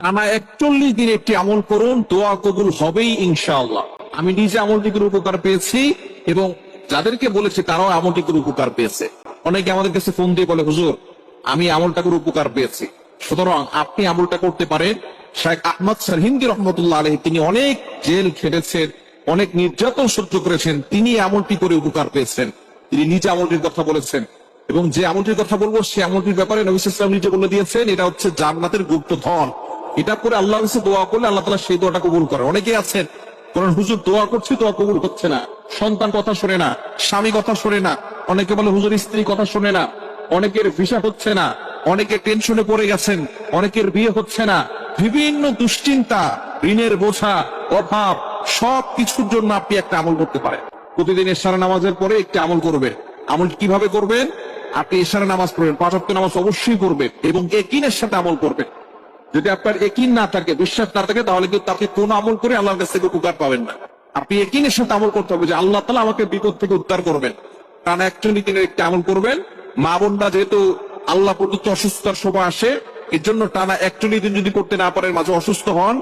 টানা একচল্লিশ দিন একটি আমল করুন, দোয়া কবুল হবেই ইনশাআল্লাহ। আমি নিজে আমলটি করে উপকার পেয়েছি এবং যাদেরকে বলেছি তারাও আমলটি করে উপকার পেয়েছে। অনেকে আমাদের কাছে ফোন দিয়ে বলে, হুজুর, আমি আমলটা করে উপকার পেয়েছি। সুতরাং আপনি আমলটা করতে পারেন। শেখ আহমদ সরহিন্দি রহমতুল্লাহ আলহ তিনি অনেক জেল খেটেছেন, অনেক নির্যাতন সহ্য করেছেন, তিনি আমলটি করে উপকার পেয়েছেন। তিনি নিজে আমলটির কথা বলেছেন। এবং যে আমলটির কথা বলব, সে আমলটির ব্যাপারে নবী ইসলাম নিজে বলে দিয়েছেন, এটা হচ্ছে জান্নাতের গুপ্ত ধন। এটা করে আল্লাহ কাছে দোয়া করলে আল্লাহ তালা সেই দোয়াটা কবুল করে। অনেকে আছেন, কোরআন হুজুর দোয়া করছি, দোয়া কবুল হচ্ছে না। সন্তান কথা শোনে না, স্বামী কথা শোনে না, অনেকে বলে হুজুর স্ত্রী কথা শোনে না, অনেকের ভিসা হচ্ছে না, অনেকে টেনশনে পড়ে গেছেন, অনেকের বিয়ে হচ্ছে না। বিভিন্ন দুশ্চিন্তা, ঋণের বোঝা, অভাব সব কিছুর জন্য আপনি একটা আমল করতে পারেন। প্রতিদিন এশারা নামাজের পরে একটি আমল করবেন। আমল কীভাবে করবেন? আপনি এশারা নামাজ পড়বেন, পাঁচ নামাজ অবশ্যই করবেন এবং একিনের সাথে আমল করবেন। যদি আপনার একিন না থাকে, বিশ্বাস না থাকে, তাহলে কিন্তু তাকে কোন আমল করে আল্লাহর কাছ থেকে উপকার পাবেন না। আপনি একিনের সাথে আমল করতে হবে যে আল্লাহ তালা আমাকে বিপদ থেকে উদ্ধার করবেন। কারণ একচল্লিশ দিনের একটি আমল করবেন। মা বোনরা যেহেতু আল্লাহ প্রদত্ত অসুস্থতার সময় আসে এর জন্য টানা একচল্লিশ দিন যদি করতে না পারেন, মাঝে অসুস্থ হন,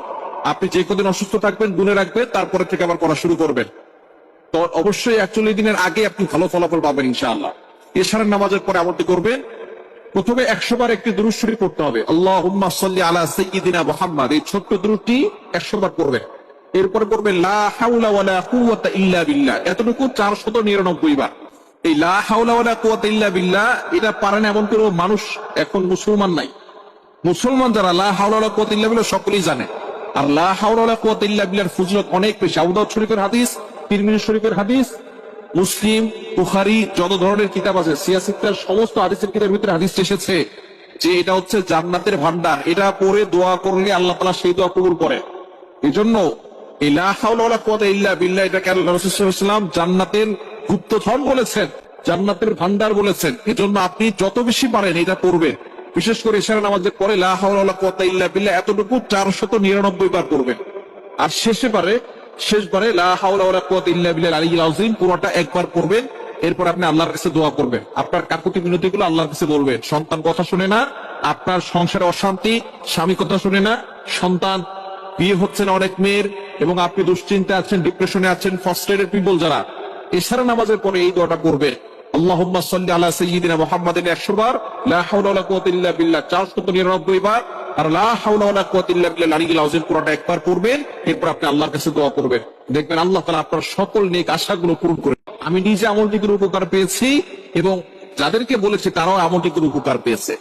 আপনি যে কদিন অসুস্থ থাকবেন, গুনে রাখবেন, তারপরে থেকে আবার করা শুরু করবেন। তো অবশ্যই একচল্লিশ দিনের আগে আপনি ভালো ফলাফল পাবেন ইনশাআল্লাহ। এশারের নামাজের পরে আমলটি করবেন। প্রথমে একশো বার একটি দুরুদ শরীফ পড়তে হবে। আল্লাহ সাল্লি আলা সাইয়্যিদিনা মুহাম্মদ। এই ছোট্ট দুরুদটি একশো বার করবেন এরপরে করবেন লা হাওলা ওয়ালা কুওয়াতা ইল্লা বিল্লাহ। এতটুকু 499 বার। এই লা হাওলা এটা পারেন এমন কোনো মানুষ এখন মুসলমান নাই। মুসলমান যারা, লা হাওলা ওয়ালা ইল্লা বিল্লাহ সকলেই জানে। আর লা হাওলা ওয়ালা কুওয়াতা ইল্লা বিল্লাহর ফজিলত অনেক বেশি। আবু শরীফের হাদিস, তিরমিজি শরীফের হাদিস মুসলিম, বুখারি, যত ধরনের কিতাব আছে সিয়াসিকটার সমস্ত হাদিসের কিতাবের ভিতরে হাদিস এসেছে যে এটা হচ্ছে জান্নাতের ভান্ডার। এটা পরে দোয়া করলে আল্লাহ তালা সেই দোয়া কবুল করে। এই জন্য এই লা হাওলা ওয়ালা কুওয়াতা ইল্লা বিল্লাহ এটাকে আল্লাহ রাসূল সাল্লাল্লাহু আলাইহি ওয়াসাল্লাম জান্নাতের গুপ্তধন বলেছেন, জান্নাতের ভান্ডার বলেছেন। এজন্য আপনি যত বেশি পারেন এটা করবেন বিশেষ করে ইশারা নামাজের পরে লা হাওলা ওয়ালা ইল্লা বিল্লাহ, এতটুকু 499 বার করবেন আর শেষে পারে আলিয়্যিল আযীম, পুরোটা একবার করবেন এরপর আপনি আল্লাহর কাছে দোয়া করবেন। আপনার কাকুতি মিনতিগুলো আল্লাহর কাছে বলবেন। সন্তান কথা শুনে না, আপনার সংসারে অশান্তি, স্বামী কথা শুনে না, সন্তান, বিয়ে হচ্ছে না অনেক মেয়ের, এবং আপনি দুশ্চিন্তা আছেন ডিপ্রেশনে আছেন ফার্স্টেডের পিপল যারা এছাড়া নামাজের পরে এই দোয়াটা করবে আল্লাহ সাল্লি আলা সাইয়্যিদিনা মুহাম্মাদিন 100 বার, লা হাওলা ওয়ালা কুওয়াতা ইল্লা বিল্লাহ। 499 বার আর লা হাওলা ওয়ালা কুওয়াতা ইল্লা বিল্লাহ আলিয়্যিল আযীম পুরোটা একবার পড়বেন, এরপর আপনি আল্লাহর কাছে দোয়া করবেন। দেখবেন আল্লাহ তালা আপনার সকল নেক আশাগুলো পূরণ করে আমি নিজে আমল করে উপকার পেয়েছি এবং যাদেরকে বলেছি তারাও আমল করে উপকার পেয়েছে।